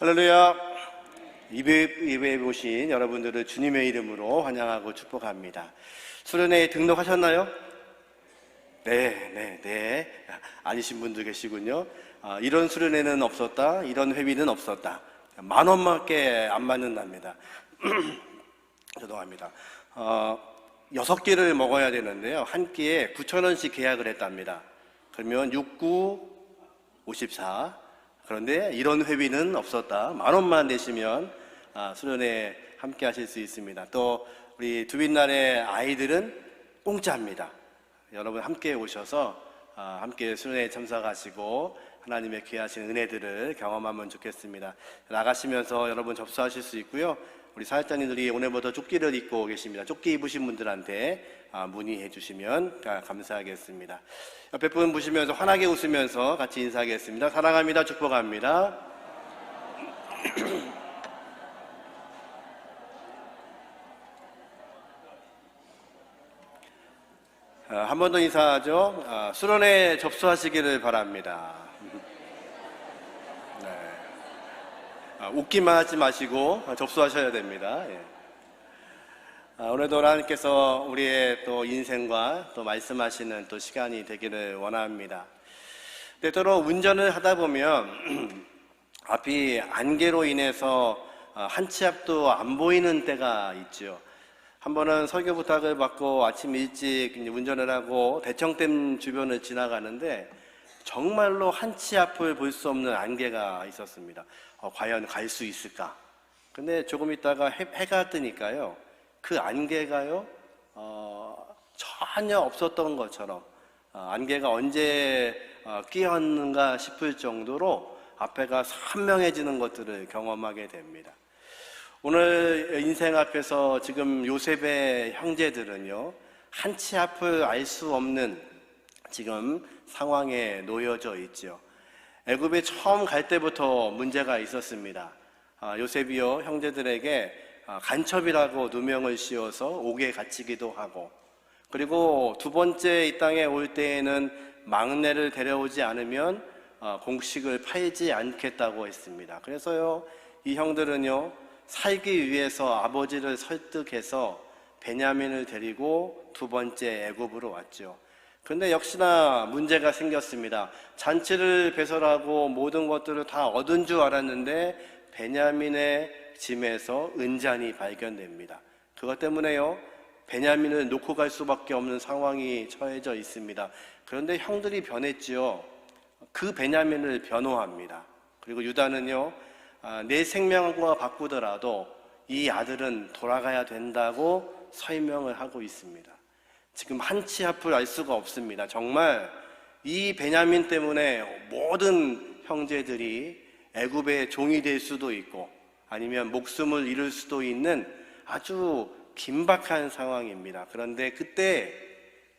할렐루야. 예배, 예배에 오신 여러분들을 주님의 이름으로 환영하고 축복합니다. 수련회에 등록하셨나요? 네, 네, 네. 아니신 분도 계시군요. 아, 이런 수련회는 없었다. 이런 회비는 없었다. 만 원밖에 안 받는답니다. 죄송합니다. 어, 여섯 끼를 먹어야 되는데요. 한 끼에 9천 원씩 계약을 했답니다. 그러면 69, 54. 그런데 이런 회비는 없었다. 만 원만 내시면 아, 수련회 함께 하실 수 있습니다. 또 우리 두빛날의 아이들은 공짜입니다. 여러분 함께 오셔서 아, 함께 수련회에 참석하시고 하나님의 귀하신 은혜들을 경험하면 좋겠습니다. 나가시면서 여러분 접수하실 수 있고요. 우리 사역자님들이 오늘부터 조끼를 입고 계십니다. 조끼 입으신 분들한테 아, 문의해 주시면 아, 감사하겠습니다. 옆에 분 보시면서 환하게 웃으면서 같이 인사하겠습니다. 사랑합니다. 축복합니다. 아, 한번 더 인사하죠. 아, 수련회 접수하시기를 바랍니다. 네. 아, 웃기만 하지 마시고 접수하셔야 됩니다. 예. 아, 오늘도 하나님께서 우리의 또 인생과 또 말씀하시는 또 시간이 되기를 원합니다. 때때로 운전을 하다 보면 앞이 안개로 인해서 아, 한치 앞도 안 보이는 때가 있죠. 한 번은 설교 부탁을 받고 아침 일찍 운전을 하고 대청댐 주변을 지나가는데 정말로 한 치 앞을 볼 수 없는 안개가 있었습니다. 어, 과연 갈 수 있을까? 근데 조금 있다가 해, 해가 뜨니까요. 그 안개가요, 어, 전혀 없었던 것처럼, 어, 안개가 언제 어, 끼었는가 싶을 정도로 앞에가 선명해지는 것들을 경험하게 됩니다. 오늘 인생 앞에서 지금 요셉의 형제들은요, 한 치 앞을 알 수 없는 지금 상황에 놓여져 있죠. 애굽에 처음 갈 때부터 문제가 있었습니다. 아, 요셉이요 형제들에게 아, 간첩이라고 누명을 씌워서 옥에 갇히기도 하고 그리고 두 번째 이 땅에 올 때에는 막내를 데려오지 않으면 어, 공식을 팔지 않겠다고 했습니다. 그래서요 이 형들은요 살기 위해서 아버지를 설득해서 베냐민을 데리고 두 번째 애굽으로 왔죠. 그런데 역시나 문제가 생겼습니다. 잔치를 배설하고 모든 것들을 다 얻은 줄 알았는데 베냐민의 짐에서 은잔이 발견됩니다. 그것 때문에요. 베냐민을 놓고 갈 수밖에 없는 상황이 처해져 있습니다. 그런데 형들이 변했지요. 그 베냐민을 변호합니다. 그리고 유다는요. 아, 내 생명과 바꾸더라도 이 아들은 돌아가야 된다고 설명을 하고 있습니다. 지금 한치 앞을 알 수가 없습니다. 정말 이 베냐민 때문에 모든 형제들이 애굽의 종이 될 수도 있고 아니면 목숨을 잃을 수도 있는 아주 긴박한 상황입니다. 그런데 그때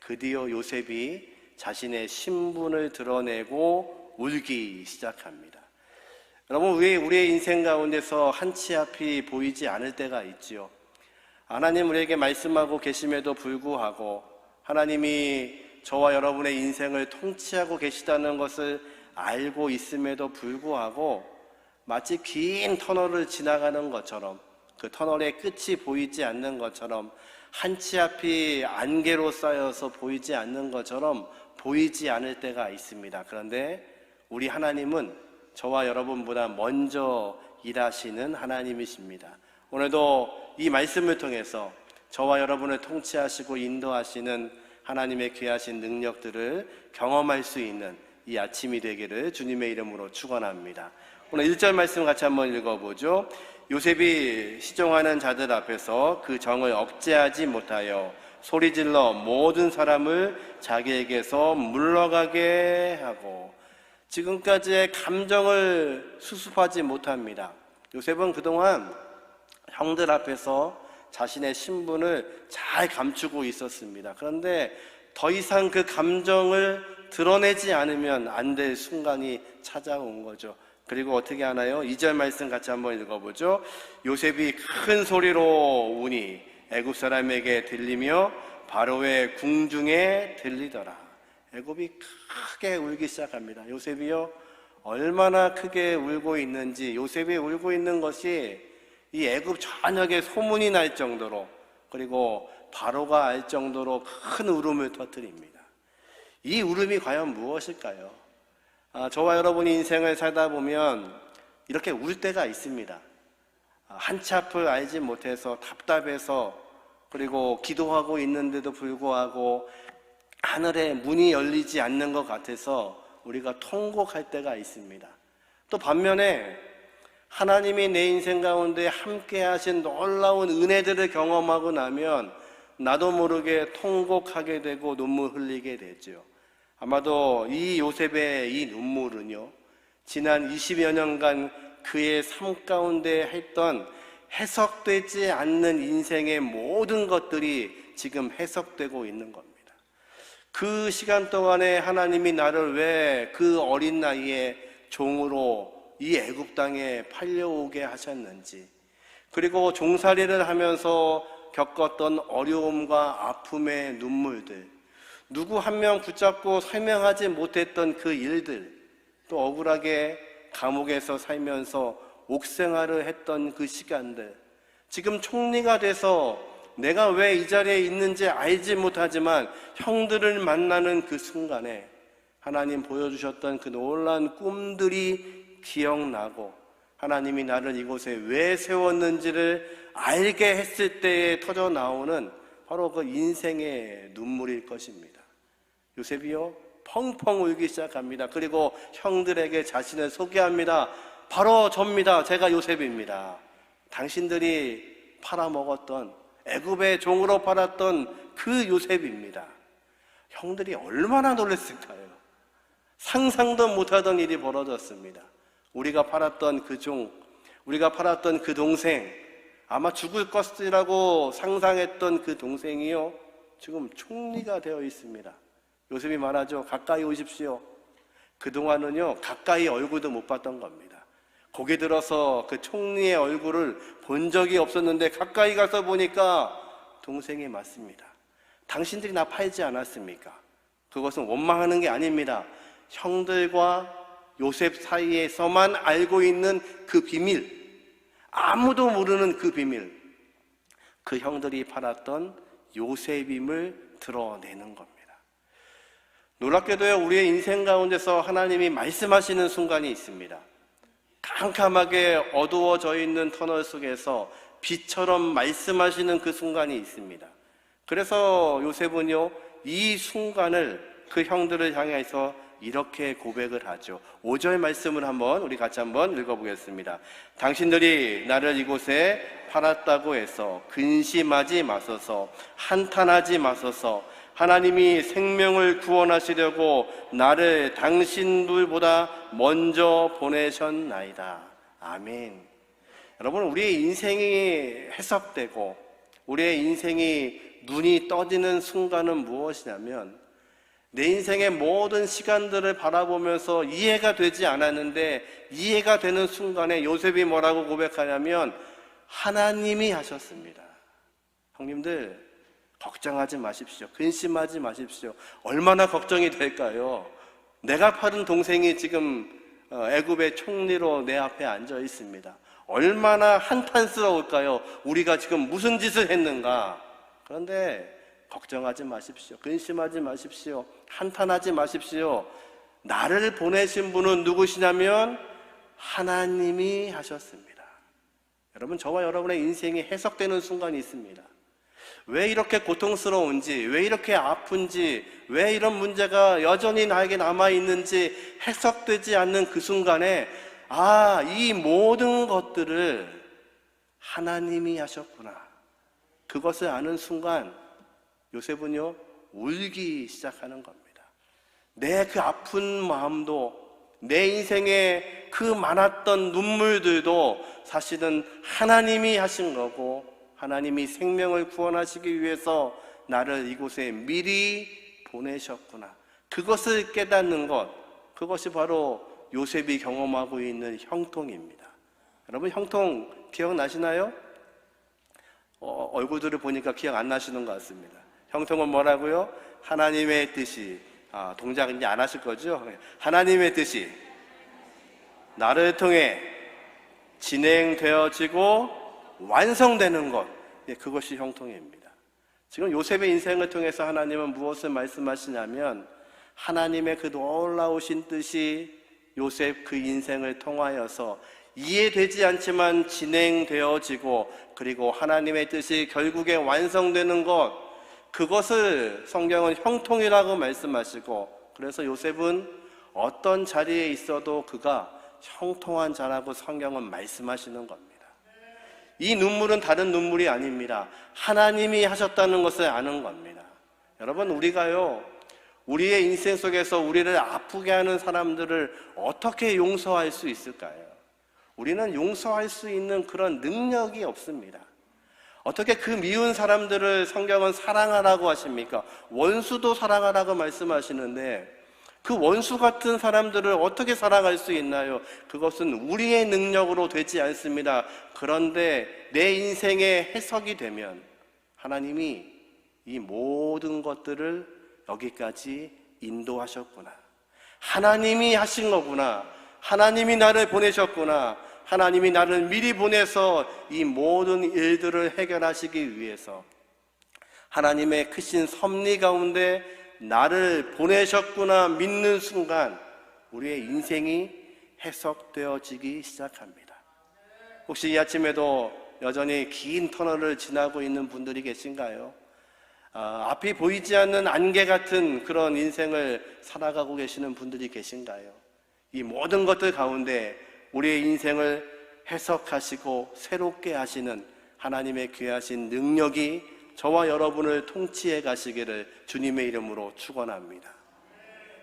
드디어 요셉이 자신의 신분을 드러내고 울기 시작합니다. 여러분, 왜 우리의 인생 가운데서 한치 앞이 보이지 않을 때가 있지요? 하나님 우리에게 말씀하고 계심에도 불구하고 하나님이 저와 여러분의 인생을 통치하고 계시다는 것을 알고 있음에도 불구하고 마치 긴 터널을 지나가는 것처럼 그 터널의 끝이 보이지 않는 것처럼 한치 앞이 안개로 쌓여서 보이지 않는 것처럼 보이지 않을 때가 있습니다. 그런데 우리 하나님은 저와 여러분보다 먼저 일하시는 하나님이십니다. 오늘도 이 말씀을 통해서 저와 여러분을 통치하시고 인도하시는 하나님의 귀하신 능력들을 경험할 수 있는 이 아침이 되기를 주님의 이름으로 축원합니다. 오늘 1절 말씀 같이 한번 읽어보죠. 요셉이 시종하는 자들 앞에서 그 정을 억제하지 못하여 소리질러 모든 사람을 자기에게서 물러가게 하고 지금까지의 감정을 수습하지 못합니다. 요셉은 그동안 형들 앞에서 자신의 신분을 잘 감추고 있었습니다. 그런데 더 이상 그 감정을 드러내지 않으면 안 될 순간이 찾아온 거죠. 그리고 어떻게 하나요? 2절 말씀 같이 한번 읽어보죠. 요셉이 큰 소리로 우니 애굽 사람에게 들리며 바로의 궁중에 들리더라. 애굽이 크게 울기 시작합니다. 요셉이요 얼마나 크게 울고 있는지 요셉이 울고 있는 것이 이 애굽 전역에 소문이 날 정도로 그리고 바로가 알 정도로 큰 울음을 터뜨립니다. 이 울음이 과연 무엇일까요? 아, 저와 여러분이 인생을 살다 보면 이렇게 울 때가 있습니다. 아, 한치 앞을 알지 못해서 답답해서 그리고 기도하고 있는데도 불구하고 하늘에 문이 열리지 않는 것 같아서 우리가 통곡할 때가 있습니다. 또 반면에 하나님이 내 인생 가운데 함께 하신 놀라운 은혜들을 경험하고 나면 나도 모르게 통곡하게 되고 눈물 흘리게 되죠. 아마도 이 요셉의 이 눈물은요, 지난 20여 년간 그의 삶 가운데 했던 해석되지 않는 인생의 모든 것들이 지금 해석되고 있는 겁니다. 그 시간 동안에 하나님이 나를 왜 그 어린 나이에 종으로 이 애굽 땅에 팔려오게 하셨는지 그리고 종살이를 하면서 겪었던 어려움과 아픔의 눈물들 누구 한 명 붙잡고 설명하지 못했던 그 일들 또 억울하게 감옥에서 살면서 옥생활을 했던 그 시간들 지금 총리가 돼서 내가 왜 이 자리에 있는지 알지 못하지만 형들을 만나는 그 순간에 하나님 보여주셨던 그 놀란 꿈들이 기억나고 하나님이 나를 이곳에 왜 세웠는지를 알게 했을 때에 터져 나오는 바로 그 인생의 눈물일 것입니다. 요셉이요, 펑펑 울기 시작합니다. 그리고 형들에게 자신을 소개합니다. 바로 접니다. 제가 요셉입니다. 당신들이 팔아먹었던 애굽의 종으로 팔았던 그 요셉입니다. 형들이 얼마나 놀랐을까요? 상상도 못하던 일이 벌어졌습니다. 우리가 팔았던 그 종, 우리가 팔았던 그 동생, 아마 죽을 것이라고 상상했던 그 동생이요, 지금 총리가 되어 있습니다. 요셉이 말하죠. 가까이 오십시오. 그동안은요, 가까이 얼굴도 못 봤던 겁니다. 고개 들어서 그 총리의 얼굴을 본 적이 없었는데 가까이 가서 보니까 동생이 맞습니다. 당신들이 나 팔지 않았습니까? 그것은 원망하는 게 아닙니다. 형들과 요셉 사이에서만 알고 있는 그 비밀, 아무도 모르는 그 비밀, 그 형들이 팔았던 요셉임을 드러내는 겁니다. 놀랍게도요, 우리의 인생 가운데서 하나님이 말씀하시는 순간이 있습니다. 캄캄하게 어두워져 있는 터널 속에서 빛처럼 말씀하시는 그 순간이 있습니다. 그래서 요셉은요, 이 순간을 그 형들을 향해서 이렇게 고백을 하죠. 5절 말씀을 한번 우리 같이 한번 읽어보겠습니다. 당신들이 나를 이곳에 팔았다고 해서 근심하지 마소서, 한탄하지 마소서, 하나님이 생명을 구원하시려고 나를 당신들보다 먼저 보내셨나이다. 아멘. 여러분, 우리의 인생이 해석되고 우리의 인생이 눈이 떠지는 순간은 무엇이냐면 내 인생의 모든 시간들을 바라보면서 이해가 되지 않았는데 이해가 되는 순간에 요셉이 뭐라고 고백하냐면 하나님이 하셨습니다. 형님들, 걱정하지 마십시오. 근심하지 마십시오. 얼마나 걱정이 될까요? 내가 파는 동생이 지금 어, 애굽의 총리로 내 앞에 앉아 있습니다. 얼마나 한탄스러울까요? 우리가 지금 무슨 짓을 했는가? 그런데 걱정하지 마십시오. 근심하지 마십시오. 한탄하지 마십시오. 나를 보내신 분은 누구시냐면 하나님이 하셨습니다. 여러분, 저와 여러분의 인생이 해석되는 순간이 있습니다. 왜 이렇게 고통스러운지, 왜 이렇게 아픈지, 왜 이런 문제가 여전히 나에게 남아있는지 해석되지 않는 그 순간에, 아, 이 모든 것들을 하나님이 하셨구나. 그것을 아는 순간, 요셉은요, 울기 시작하는 겁니다. 내 그 아픈 마음도, 내 인생에 그 많았던 눈물들도 사실은 하나님이 하신 거고, 하나님이 생명을 구원하시기 위해서 나를 이곳에 미리 보내셨구나. 그것을 깨닫는 것, 그것이 바로 요셉이 경험하고 있는 형통입니다. 여러분, 형통 기억나시나요? 어, 얼굴들을 보니까 기억 안 나시는 것 같습니다. 형통은 뭐라고요? 하나님의 뜻이, 아, 동작 이제 안 하실 거죠? 하나님의 뜻이 나를 통해 진행되어지고 완성되는 것. 예, 그것이 형통입니다. 지금 요셉의 인생을 통해서 하나님은 무엇을 말씀하시냐면 하나님의 그 놀라우신 뜻이 요셉 그 인생을 통하여서 이해되지 않지만 진행되어지고 그리고 하나님의 뜻이 결국에 완성되는 것 그것을 성경은 형통이라고 말씀하시고 그래서 요셉은 어떤 자리에 있어도 그가 형통한 자라고 성경은 말씀하시는 겁니다. 이 눈물은 다른 눈물이 아닙니다. 하나님이 하셨다는 것을 아는 겁니다. 여러분, 우리가요, 우리의 인생 속에서 우리를 아프게 하는 사람들을 어떻게 용서할 수 있을까요? 우리는 용서할 수 있는 그런 능력이 없습니다. 어떻게 그 미운 사람들을 성경은 사랑하라고 하십니까? 원수도 사랑하라고 말씀하시는데 그 원수 같은 사람들을 어떻게 사랑할 수 있나요? 그것은 우리의 능력으로 되지 않습니다. 그런데 내 인생의 해석이 되면 하나님이 이 모든 것들을 여기까지 인도하셨구나. 하나님이 하신 거구나. 하나님이 나를 보내셨구나. 하나님이 나를 미리 보내서 이 모든 일들을 해결하시기 위해서 하나님의 크신 섭리 가운데 나를 보내셨구나 믿는 순간 우리의 인생이 해석되어지기 시작합니다. 혹시 이 아침에도 여전히 긴 터널을 지나고 있는 분들이 계신가요? 아, 앞이 보이지 않는 안개 같은 그런 인생을 살아가고 계시는 분들이 계신가요? 이 모든 것들 가운데 우리의 인생을 해석하시고 새롭게 하시는 하나님의 귀하신 능력이 저와 여러분을 통치해 가시기를 주님의 이름으로 축원합니다.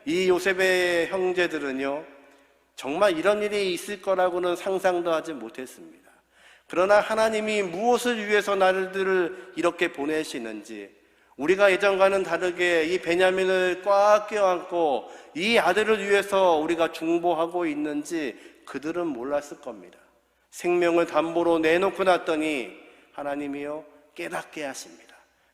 이 요셉의 형제들은요. 정말 이런 일이 있을 거라고는 상상도 하지 못했습니다. 그러나 하나님이 무엇을 위해서 나들을 이렇게 보내시는지 우리가 예전과는 다르게 이 베냐민을 꽉 껴안고 이 아들을 위해서 우리가 중보하고 있는지 그들은 몰랐을 겁니다. 생명을 담보로 내놓고 났더니 하나님이요 깨닫게 하십니다.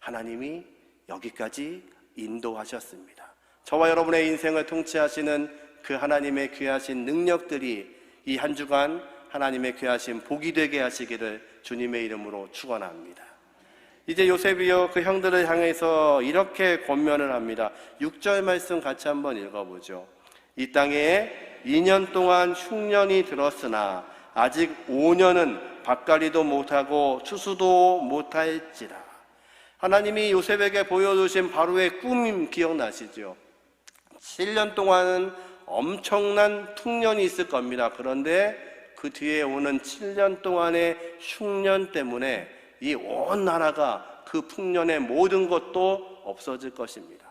하나님이 여기까지 인도하셨습니다. 저와 여러분의 인생을 통치하시는 그 하나님의 귀하신 능력들이 이 한 주간 하나님의 귀하신 복이 되게 하시기를 주님의 이름으로 축원합니다. 이제 요셉이요 그 형들을 향해서 이렇게 권면을 합니다. 6절 말씀 같이 한번 읽어보죠. 이 땅에 2년 동안 흉년이 들었으나 아직 5년은 밭갈이도 못하고 추수도 못할지라. 하나님이 요셉에게 보여주신 바로의 꿈 기억나시죠? 7년 동안은 엄청난 풍년이 있을 겁니다. 그런데 그 뒤에 오는 7년 동안의 흉년 때문에 이 온 나라가 그 풍년의 모든 것도 없어질 것입니다.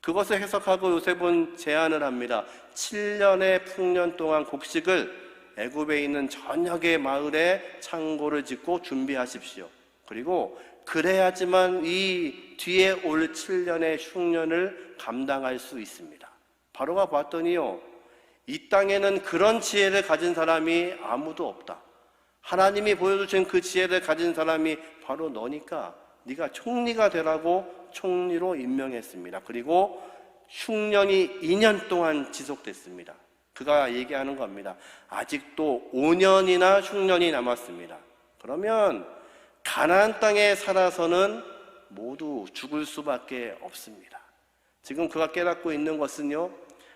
그것을 해석하고 요셉은 제안을 합니다. 7년의 풍년 동안 곡식을 애굽에 있는 전역의 마을에 창고를 짓고 준비하십시오. 그리고 그래야지만 이 뒤에 올 7년의 흉년을 감당할 수 있습니다. 바로가 봤더니요. 이 땅에는 그런 지혜를 가진 사람이 아무도 없다. 하나님이 보여주신 그 지혜를 가진 사람이 바로 너니까 네가 총리가 되라고 총리로 임명했습니다. 그리고 흉년이 2년 동안 지속됐습니다. 그가 얘기하는 겁니다. 아직도 5년이나 흉년이 남았습니다. 그러면 가나안 땅에 살아서는 모두 죽을 수밖에 없습니다. 지금 그가 깨닫고 있는 것은요.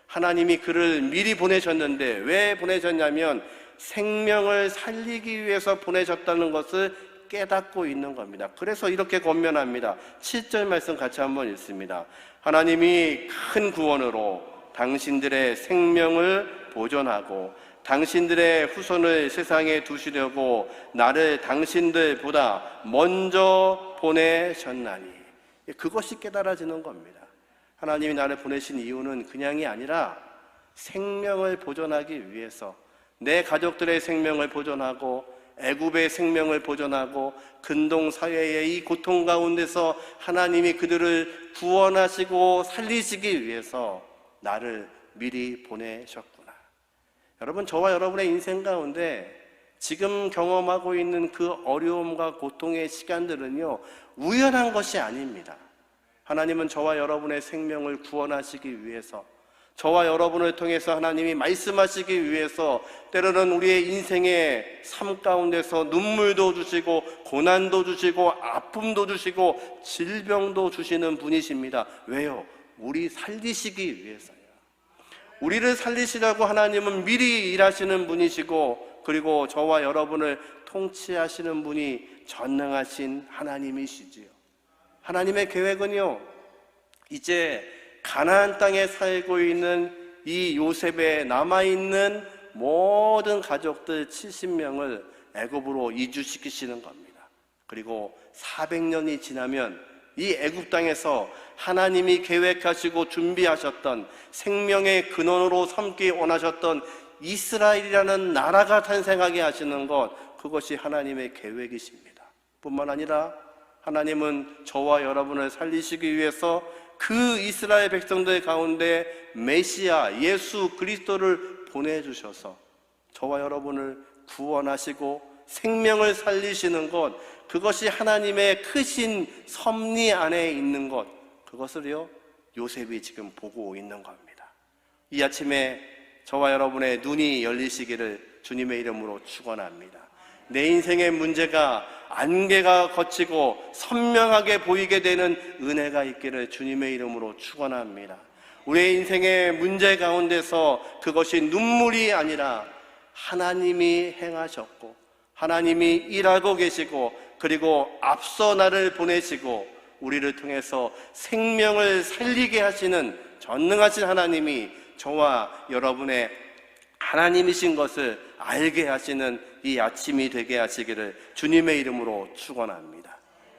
하나님이 그를 미리 보내셨는데 왜 보내셨냐면 생명을 살리기 위해서 보내셨다는 것을 깨닫고 있는 겁니다. 그래서 이렇게 권면합니다. 7절 말씀 같이 한번 읽습니다. 하나님이 큰 구원으로 당신들의 생명을 보존하고 당신들의 후손을 세상에 두시려고 나를 당신들보다 먼저 보내셨나니 그것이 깨달아지는 겁니다. 하나님이 나를 보내신 이유는 그냥이 아니라 생명을 보존하기 위해서 내 가족들의 생명을 보존하고 애굽의 생명을 보존하고 근동 사회의 이 고통 가운데서 하나님이 그들을 구원하시고 살리시기 위해서 나를 미리 보내셨구나. 여러분, 저와 여러분의 인생 가운데 지금 경험하고 있는 그 어려움과 고통의 시간들은요, 우연한 것이 아닙니다. 하나님은 저와 여러분의 생명을 구원하시기 위해서, 저와 여러분을 통해서 하나님이 말씀하시기 위해서 때로는 우리의 인생의 삶 가운데서 눈물도 주시고 고난도 주시고 아픔도 주시고 질병도 주시는 분이십니다. 왜요? 우리 살리시기 위해서요. 우리를 살리시라고 하나님은 미리 일하시는 분이시고 그리고 저와 여러분을 통치하시는 분이 전능하신 하나님이시지요. 하나님의 계획은요. 이제 가나안 땅에 살고 있는 이 요셉에 남아 있는 모든 가족들 70명을 애굽으로 이주시키시는 겁니다. 그리고 400년이 지나면 이 애굽 땅에서 하나님이 계획하시고 준비하셨던 생명의 근원으로 삼기 원하셨던 이스라엘이라는 나라가 탄생하게 하시는 것 그것이 하나님의 계획이십니다. 뿐만 아니라 하나님은 저와 여러분을 살리시기 위해서 그 이스라엘 백성들 가운데 메시아 예수 그리스도를 보내 주셔서 저와 여러분을 구원하시고 생명을 살리시는 것 그것이 하나님의 크신 섭리 안에 있는 것 그것을요 요셉이 지금 보고 있는 겁니다. 이 아침에 저와 여러분의 눈이 열리시기를 주님의 이름으로 축원합니다. 내 인생의 문제가 안개가 거치고 선명하게 보이게 되는 은혜가 있기를 주님의 이름으로 축원합니다. 우리의 인생의 문제 가운데서 그것이 눈물이 아니라 하나님이 행하셨고 하나님이 일하고 계시고 그리고 앞서 나를 보내시고 우리를 통해서 생명을 살리게 하시는 전능하신 하나님이 저와 여러분의 하나님이신 것을 알게 하시는 이 아침이 되게 하시기를 주님의 이름으로 축원합니다.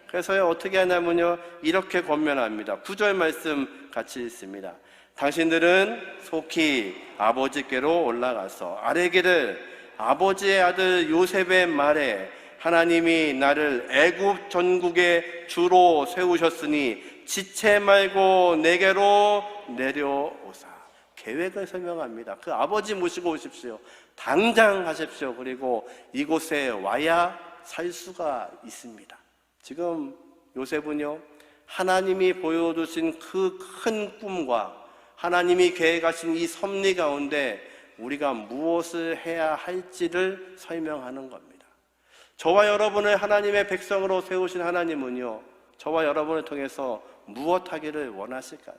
그래서요 어떻게 하냐면요 이렇게 권면합니다. 구절 말씀 같이 읽습니다. 당신들은 속히 아버지께로 올라가서 아래기를 아버지의 아들 요셉의 말에 하나님이 나를 애굽 전국의 주로 세우셨으니 지체 말고 내게로 내려오사. 계획을 설명합니다. 그 아버지 모시고 오십시오. 당장 하십시오. 그리고 이곳에 와야 살 수가 있습니다. 지금 요셉은요, 하나님이 보여주신 그 큰 꿈과 하나님이 계획하신 이 섭리 가운데 우리가 무엇을 해야 할지를 설명하는 겁니다. 저와 여러분을 하나님의 백성으로 세우신 하나님은요, 저와 여러분을 통해서 무엇 하기를 원하실까요?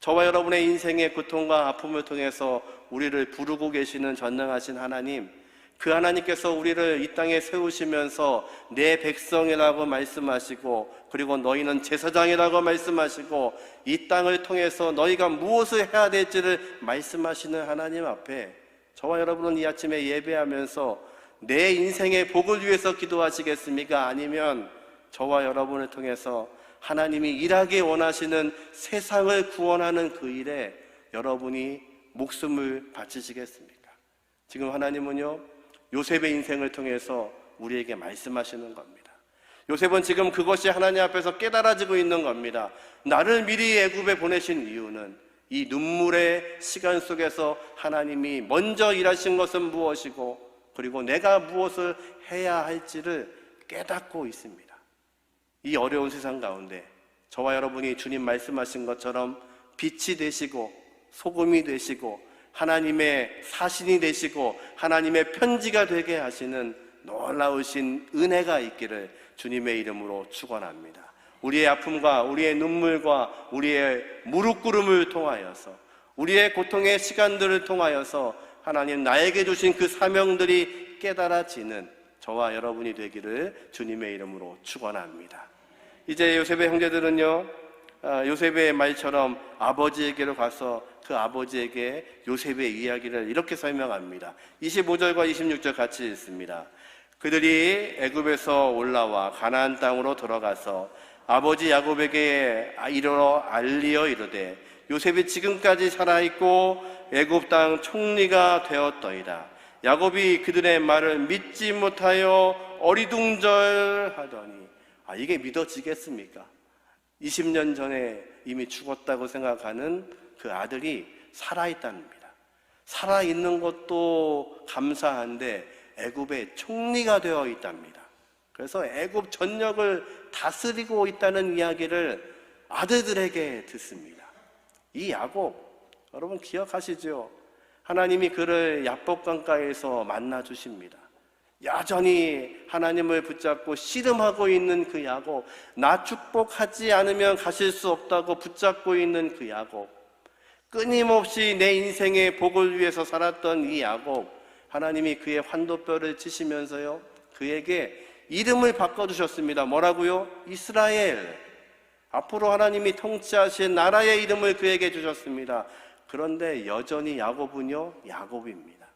저와 여러분의 인생의 고통과 아픔을 통해서 우리를 부르고 계시는 전능하신 하나님, 그 하나님께서 우리를 이 땅에 세우시면서 내 백성이라고 말씀하시고 그리고 너희는 제사장이라고 말씀하시고 이 땅을 통해서 너희가 무엇을 해야 될지를 말씀하시는 하나님 앞에 저와 여러분은 이 아침에 예배하면서 내 인생의 복을 위해서 기도하시겠습니까? 아니면 저와 여러분을 통해서 하나님이 일하기 원하시는 세상을 구원하는 그 일에 여러분이 목숨을 바치시겠습니까? 지금 하나님은요, 요셉의 인생을 통해서 우리에게 말씀하시는 겁니다. 요셉은 지금 그것이 하나님 앞에서 깨달아지고 있는 겁니다. 나를 미리 애굽에 보내신 이유는 이 눈물의 시간 속에서 하나님이 먼저 일하신 것은 무엇이고 그리고 내가 무엇을 해야 할지를 깨닫고 있습니다. 이 어려운 세상 가운데 저와 여러분이 주님 말씀하신 것처럼 빛이 되시고 소금이 되시고 하나님의 사신이 되시고 하나님의 편지가 되게 하시는 놀라우신 은혜가 있기를 주님의 이름으로 축원합니다. 우리의 아픔과 우리의 눈물과 우리의 무릎 꿇음을 통하여서 우리의 고통의 시간들을 통하여서 하나님 나에게 주신 그 사명들이 깨달아지는 저와 여러분이 되기를 주님의 이름으로 축원합니다. 이제 요셉의 형제들은요, 아, 요셉의 말처럼 아버지에게로 가서 그 아버지에게 요셉의 이야기를 이렇게 설명합니다. 25절과 26절 같이 읽습니다. 그들이 애굽에서 올라와 가나안 땅으로 들어가서 아버지 야곱에게 이르러 알리어 이르되 요셉이 지금까지 살아 있고 애굽 땅 총리가 되었더이다. 야곱이 그들의 말을 믿지 못하여 어리둥절하더니 아 이게 믿어지겠습니까? 20년 전에 이미 죽었다고 생각하는 그 아들이 살아 있답니다. 살아 있는 것도 감사한데 애굽의 총리가 되어 있답니다. 그래서 애굽 전역을 다스리고 있다는 이야기를 아들들에게 듣습니다. 이 야곱 여러분 기억하시죠? 하나님이 그를 야복강가에서 만나 주십니다. 여전히 하나님을 붙잡고 씨름하고 있는 그 야곱, 나 축복하지 않으면 가실 수 없다고 붙잡고 있는 그 야곱, 끊임없이 내 인생의 복을 위해서 살았던 이 야곱, 하나님이 그의 환도뼈를 치시면서요, 그에게 이름을 바꿔주셨습니다. 뭐라고요? 이스라엘. 앞으로 하나님이 통치하신 나라의 이름을 그에게 주셨습니다. 그런데 여전히 야곱은요, 야곱입니다.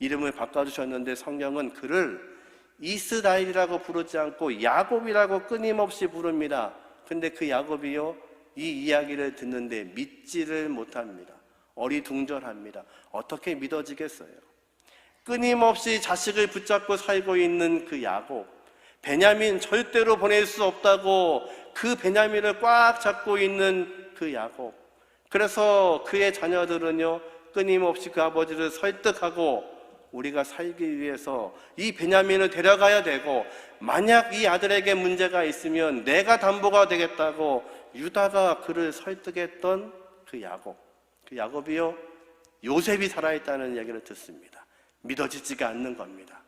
이름을 바꿔주셨는데 성경은 그를 이스라엘이라고 부르지 않고 야곱이라고 끊임없이 부릅니다. 근데 그 야곱이요, 이 이야기를 듣는데 믿지를 못합니다. 어리둥절합니다. 어떻게 믿어지겠어요? 끊임없이 자식을 붙잡고 살고 있는 그 야곱, 베냐민 절대로 보낼 수 없다고 그 베냐민을 꽉 잡고 있는 그 야곱. 그래서 그의 자녀들은요, 끊임없이 그 아버지를 설득하고 우리가 살기 위해서 이 베냐민을 데려가야 되고 만약 이 아들에게 문제가 있으면 내가 담보가 되겠다고 유다가 그를 설득했던 그 야곱. 그 야곱이요, 요셉이 살아있다는 얘기를 듣습니다. 믿어지지가 않는 겁니다.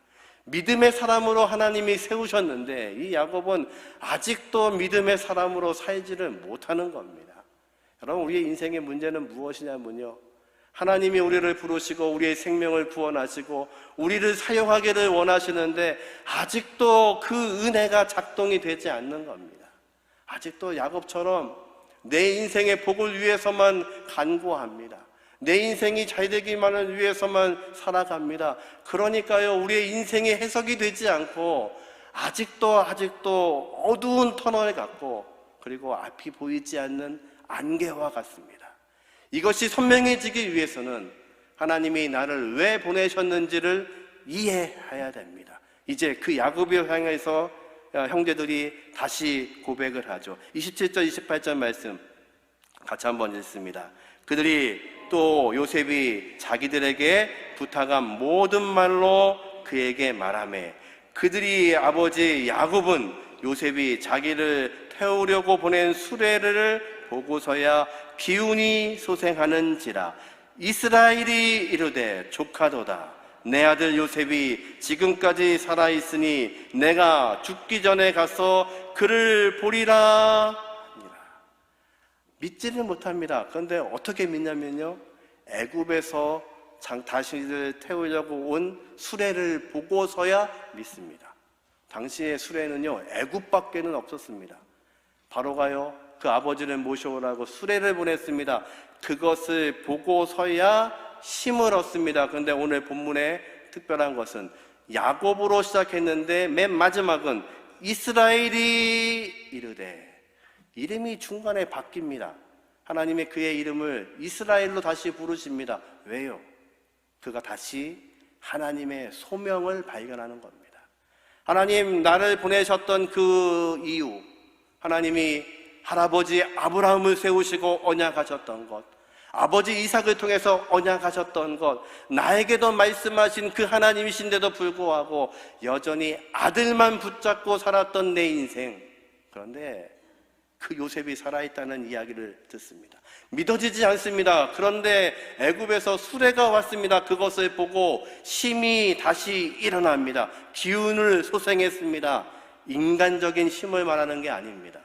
믿음의 사람으로 하나님이 세우셨는데 이 야곱은 아직도 믿음의 사람으로 살지를 못하는 겁니다. 여러분 우리의 인생의 문제는 무엇이냐면요. 하나님이 우리를 부르시고 우리의 생명을 구원하시고 우리를 사용하기를 원하시는데 아직도 그 은혜가 작동이 되지 않는 겁니다. 아직도 야곱처럼 내 인생의 복을 위해서만 간구합니다. 내 인생이 잘 되기만을 위해서만 살아갑니다. 그러니까요, 우리의 인생이 해석이 되지 않고 아직도 아직도 어두운 터널에 갔고 그리고 앞이 보이지 않는 안개와 같습니다. 이것이 선명해지기 위해서는 하나님이 나를 왜 보내셨는지를 이해해야 됩니다. 이제 그 야곱을 향해서 형제들이 다시 고백을 하죠. 27절, 28절 말씀 같이 한번 읽습니다. 그들이 또 요셉이 자기들에게 부탁한 모든 말로 그에게 말하매 그들이 아버지 야곱은 요셉이 자기를 태우려고 보낸 수레를 보고서야 기운이 소생하는지라 이스라엘이 이르되 조카도다. 내 아들 요셉이 지금까지 살아있으니 내가 죽기 전에 가서 그를 보리라 믿지를 못합니다. 그런데 어떻게 믿냐면요. 애굽에서 장 다시를 태우려고 온 수레를 보고서야 믿습니다. 당시의 수레는요. 애굽밖에는 없었습니다. 바로가요. 그 아버지를 모셔오라고 수레를 보냈습니다. 그것을 보고서야 힘을 얻습니다. 그런데 오늘 본문의 특별한 것은 야곱으로 시작했는데 맨 마지막은 이스라엘이 이르되 이름이 중간에 바뀝니다. 하나님의 그의 이름을 이스라엘로 다시 부르십니다. 왜요? 그가 다시 하나님의 소명을 발견하는 겁니다. 하나님 나를 보내셨던 그 이유, 하나님이 할아버지 아브라함을 세우시고 언약하셨던 것, 아버지 이삭을 통해서 언약하셨던 것, 나에게도 말씀하신 그 하나님이신데도 불구하고 여전히 아들만 붙잡고 살았던 내 인생. 그런데 그 요셉이 살아있다는 이야기를 듣습니다. 믿어지지 않습니다. 그런데 애굽에서 수레가 왔습니다. 그것을 보고 힘이 다시 일어납니다. 기운을 소생했습니다. 인간적인 힘을 말하는 게 아닙니다.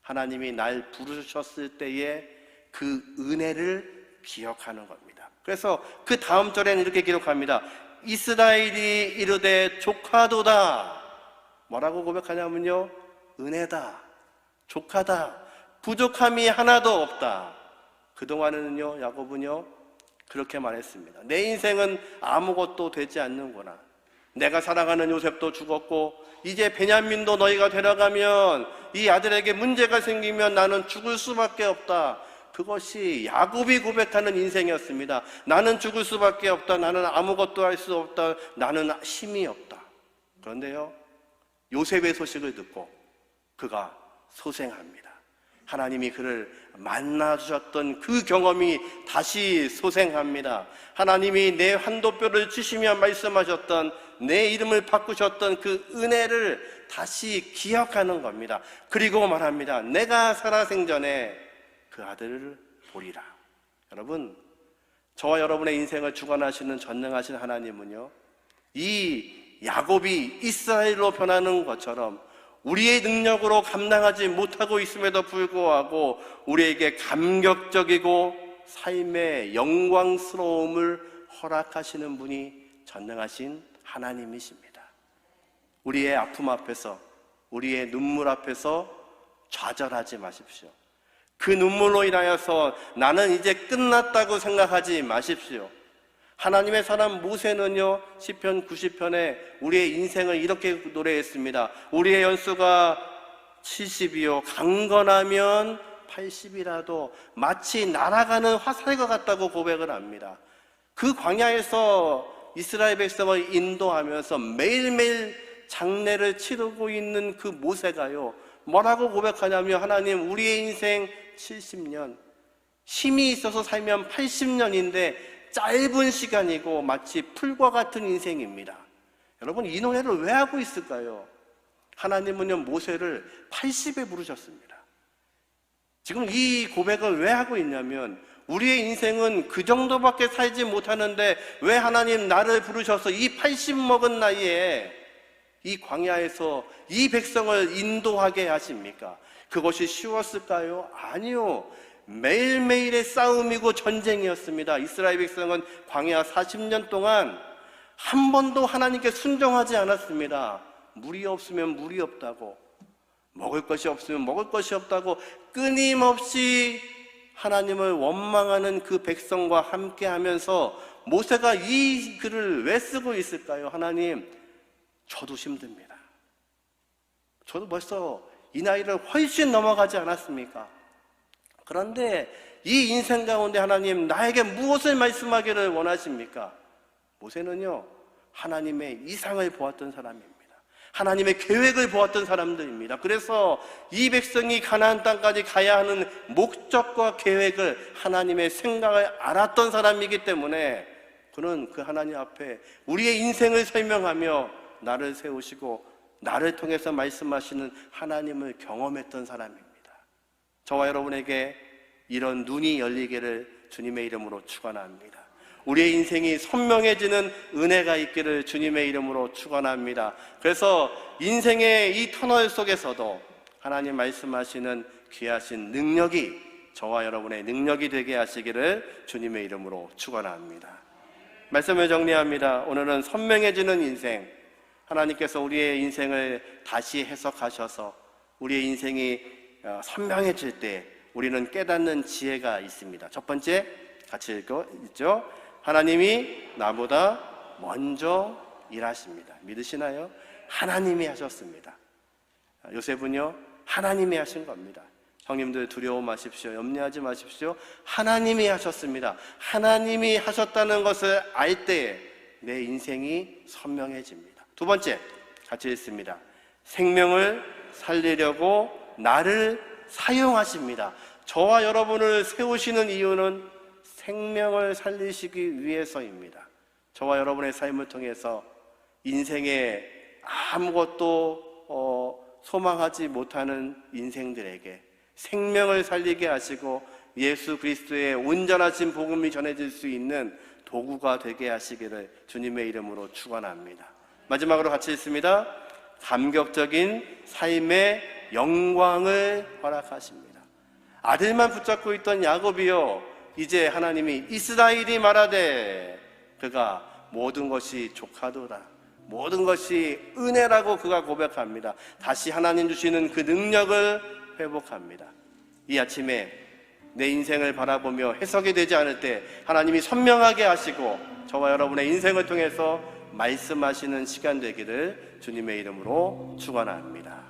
하나님이 날 부르셨을 때의 그 은혜를 기억하는 겁니다. 그래서 그 다음 절에는 이렇게 기록합니다. 이스라엘이 이르되 조카도다. 뭐라고 고백하냐면요. 은혜다. 족하다. 부족함이 하나도 없다. 그동안은요, 야곱은요, 그렇게 말했습니다. 내 인생은 아무것도 되지 않는구나. 내가 사랑하는 요셉도 죽었고, 이제 베냐민도 너희가 데려가면 이 아들에게 문제가 생기면 나는 죽을 수밖에 없다. 그것이 야곱이 고백하는 인생이었습니다. 나는 죽을 수밖에 없다. 나는 아무것도 할 수 없다. 나는 힘이 없다. 그런데요, 요셉의 소식을 듣고 그가 소생합니다. 하나님이 그를 만나 주셨던 그 경험이 다시 소생합니다. 하나님이 내 한도뼈를 치시며 말씀하셨던 내 이름을 바꾸셨던 그 은혜를 다시 기억하는 겁니다. 그리고 말합니다. 내가 살아생전에 그 아들을 보리라. 여러분, 저와 여러분의 인생을 주관하시는 전능하신 하나님은요, 이 야곱이 이스라엘로 변하는 것처럼 우리의 능력으로 감당하지 못하고 있음에도 불구하고 우리에게 감격적이고 삶의 영광스러움을 허락하시는 분이 전능하신 하나님이십니다. 우리의 아픔 앞에서, 우리의 눈물 앞에서 좌절하지 마십시오. 그 눈물로 인하여서 나는 이제 끝났다고 생각하지 마십시오. 하나님의 사람 모세는요, 시편 90편에 우리의 인생을 이렇게 노래했습니다. 우리의 연수가 70이요, 강건하면 80이라도 마치 날아가는 화살과 같다고 고백을 합니다. 그 광야에서 이스라엘 백성을 인도하면서 매일매일 장례를 치르고 있는 그 모세가요, 뭐라고 고백하냐면 하나님, 우리의 인생 70년, 힘이 있어서 살면 80년인데 짧은 시간이고 마치 풀과 같은 인생입니다. 여러분, 이 노래를 왜 하고 있을까요? 하나님은요, 모세를 80에 부르셨습니다. 지금 이 고백을 왜 하고 있냐면, 우리의 인생은 그 정도밖에 살지 못하는데, 왜 하나님 나를 부르셔서 이 80 먹은 나이에 이 광야에서 이 백성을 인도하게 하십니까? 그것이 쉬웠을까요? 아니요. 매일매일의 싸움이고 전쟁이었습니다. 이스라엘 백성은 광야 40년 동안 한 번도 하나님께 순종하지 않았습니다. 물이 없으면 물이 없다고, 먹을 것이 없으면 먹을 것이 없다고 끊임없이 하나님을 원망하는 그 백성과 함께 하면서 모세가 이 글을 왜 쓰고 있을까요? 하나님, 저도 힘듭니다. 저도 벌써 이 나이를 훨씬 넘어가지 않았습니까? 그런데 이 인생 가운데 하나님 나에게 무엇을 말씀하기를 원하십니까? 모세는요, 하나님의 이상을 보았던 사람입니다. 하나님의 계획을 보았던 사람들입니다. 그래서 이 백성이 가나안 땅까지 가야 하는 목적과 계획을 하나님의 생각을 알았던 사람이기 때문에 그는 그 하나님 앞에 우리의 인생을 설명하며 나를 세우시고 나를 통해서 말씀하시는 하나님을 경험했던 사람입니다. 저와 여러분에게 이런 눈이 열리기를 주님의 이름으로 축원합니다. 우리의 인생이 선명해지는 은혜가 있기를 주님의 이름으로 축원합니다. 그래서 인생의 이 터널 속에서도 하나님 말씀하시는 귀하신 능력이 저와 여러분의 능력이 되게 하시기를 주님의 이름으로 축원합니다. 말씀을 정리합니다. 오늘은 선명해지는 인생 하나님께서 우리의 인생을 다시 해석하셔서 우리의 인생이 어, 선명해질 때 우리는 깨닫는 지혜가 있습니다. 첫 번째 같이 읽어 있죠. 하나님이 나보다 먼저 일하십니다. 믿으시나요? 하나님이 하셨습니다. 요셉은요, 하나님이 하신 겁니다. 형님들 두려워 마십시오. 염려하지 마십시오. 하나님이 하셨습니다. 하나님이 하셨다는 것을 알 때에 내 인생이 선명해집니다. 두 번째, 같이 읽습니다. 생명을 살리려고 나를 사용하십니다. 저와 여러분을 세우시는 이유는 생명을 살리시기 위해서입니다. 저와 여러분의 삶을 통해서 인생에 아무것도 어, 소망하지 못하는 인생들에게 생명을 살리게 하시고 예수 그리스도의 온전하신 복음이 전해질 수 있는 도구가 되게 하시기를 주님의 이름으로 축원합니다. 마지막으로 같이 있습니다. 감격적인 삶의 영광을 허락하십니다. 아들만 붙잡고 있던 야곱이요 이제 하나님이 이스라엘이 말하되 그가 모든 것이 조카도다. 모든 것이 은혜라고 그가 고백합니다. 다시 하나님 주시는 그 능력을 회복합니다. 이 아침에 내 인생을 바라보며 해석이 되지 않을 때 하나님이 선명하게 하시고 저와 여러분의 인생을 통해서 말씀하시는 시간 되기를 주님의 이름으로 축원합니다.